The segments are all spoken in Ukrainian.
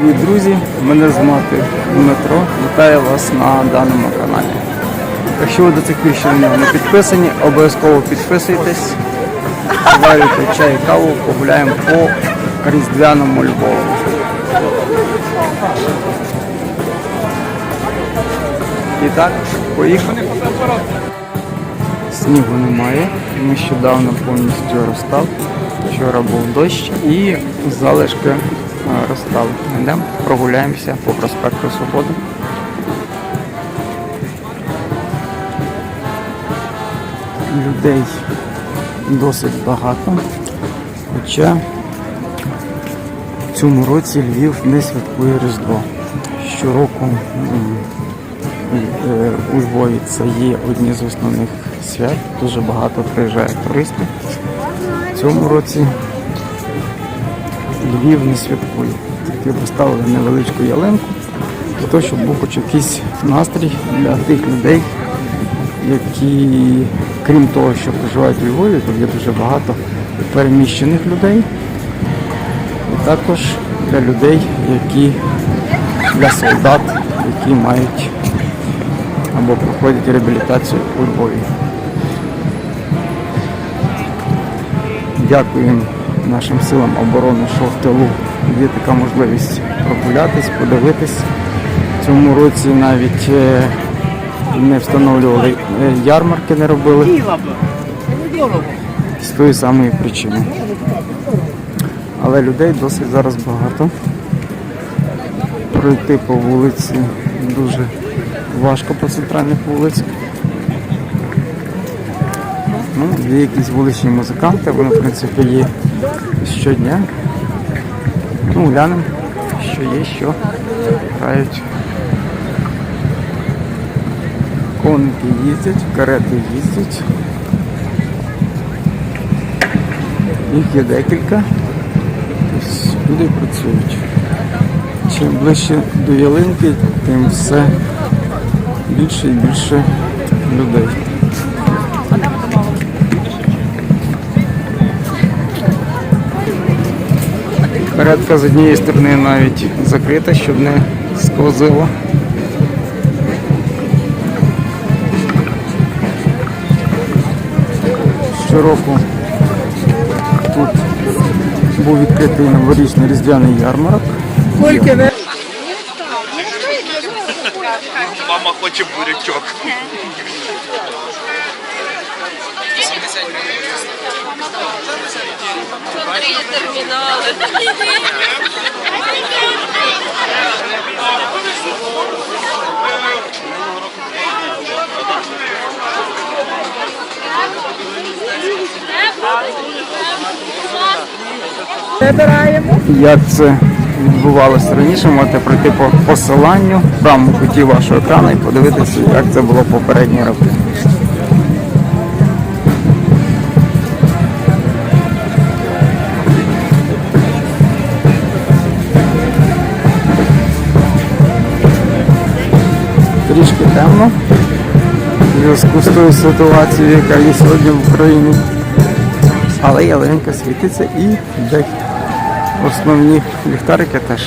Привіт, друзі! Мене звати Дмитро. Вітаю вас на даному каналі. Якщо ви до цих пір ще не підписані, обов'язково підписуйтесь, заварюйте чай, і каву, погуляємо по різдвяному Львову. І так, поїхали. Снігу немає, нещодавно повністю розстав. Вчора був дощ і залишки розстав. Йдемо, прогуляємося по проспекту Свободи. Людей досить багато. Хоча в цьому році Львів не святкує Різдво. Щороку е, у Львові це є одні з основних свят. Дуже багато приїжджає туристів. В цьому році Львів не святкує. Тільки поставили невеличку ялинку для того, щоб був хоч якийсь настрій для тих людей, які, крім того, що проживають у Львові, тут є дуже багато переміщених людей. І також для людей, які для солдат, які мають або проходять реабілітацію у Львові. Дякуємо нашим силам оборони, що в тилу є така можливість прогулятись, подивитись. В цьому році навіть е, не встановлювали е, ярмарки, не робили. З тої самої причини. Але людей досить зараз багато. Пройти по вулиці дуже важко по центральних вулицях. Ну, є якісь вуличні музиканти, вони в принципі є щодня. Ну, глянемо, що є, що грають. Коники їздять, карети їздять. Їх є декілька. Тобто люди працюють. Чим ближче до ялинки, тим все більше і більше людей. Каретка з однієї сторони навіть закрита, щоб не сквозило. Щороку тут був відкритий новорічний різдвяний ярмарок. Мама хоче бурячок. Три термінали. Як це відбувалося раніше, можете пройти по посиланню в правому куті вашого екрану і подивитися, як це було попередні роки. темно. В зв'язку з тою ситуацією, яка є сьогодні в Україні. Але ялинка світиться і основні ліхтарики теж.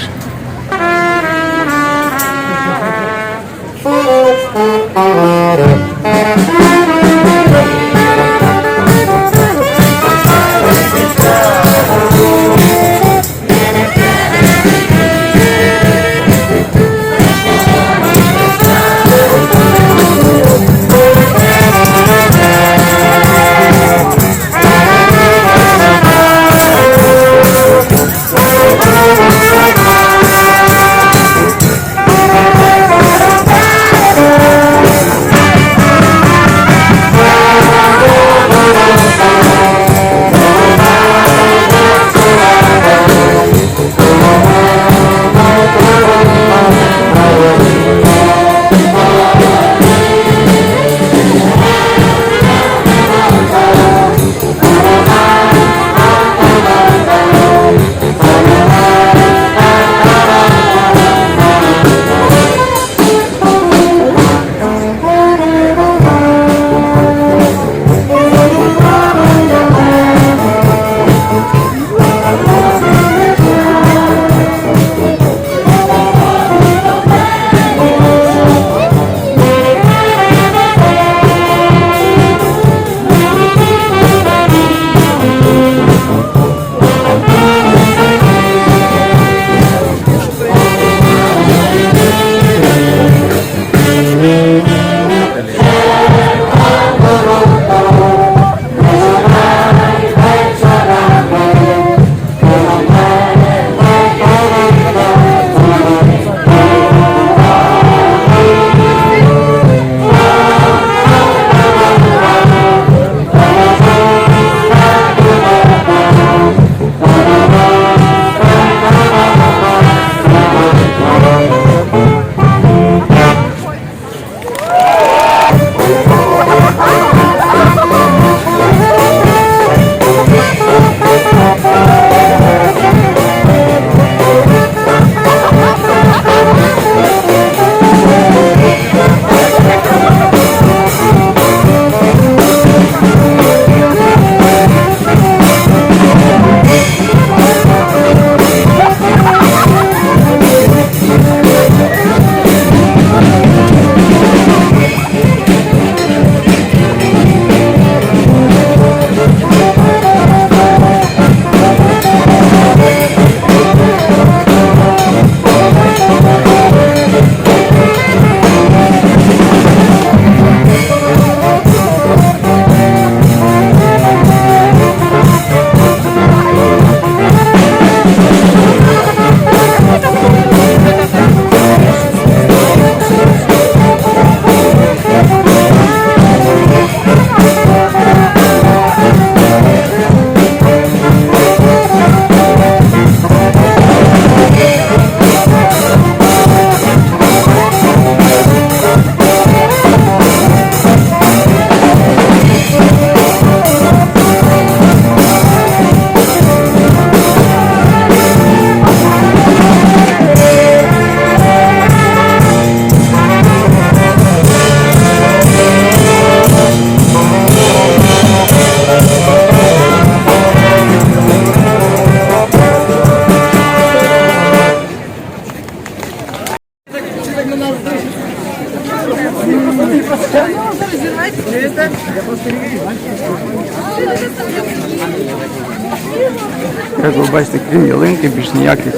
Як ви бачите, крім ялинки, більш ніяких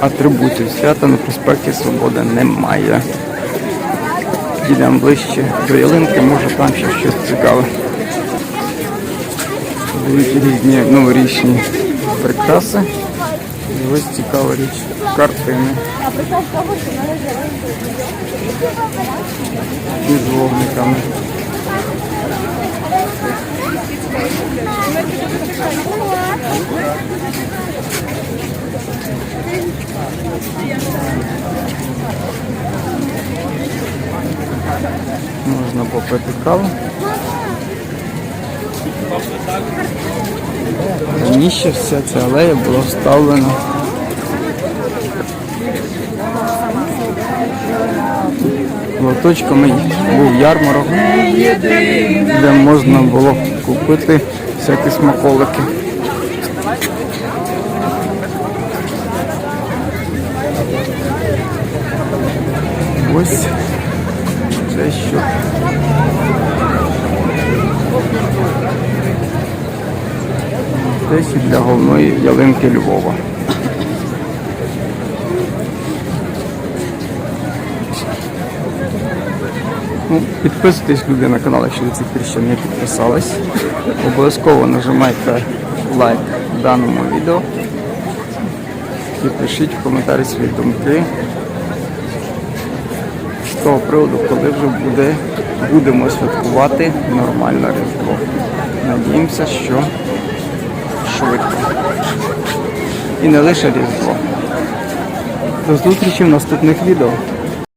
атрибутів свята на проспекті Свободи немає. Йдемо ближче до ялинки, може там ще щось цікаве. Будуть різні новорічні прикраси. І ось цікава річ. Картини. Із вогниками. Можна попити каву. Раніше вся ця алея була вставлена. Лоточками був ярмарок, де можна було купити всякі смаколики. Ось це що. Десь для головної ялинки Львова. Ну, підписуйтесь люди на канал, якщо ви цих ще не підписались. Обов'язково нажимайте лайк даному відео і пишіть в коментарі свої думки з того приводу, коли вже буде, будемо святкувати нормально Різдво. Надіємося, що швидко. І не лише Різдво. До зустрічі в наступних відео.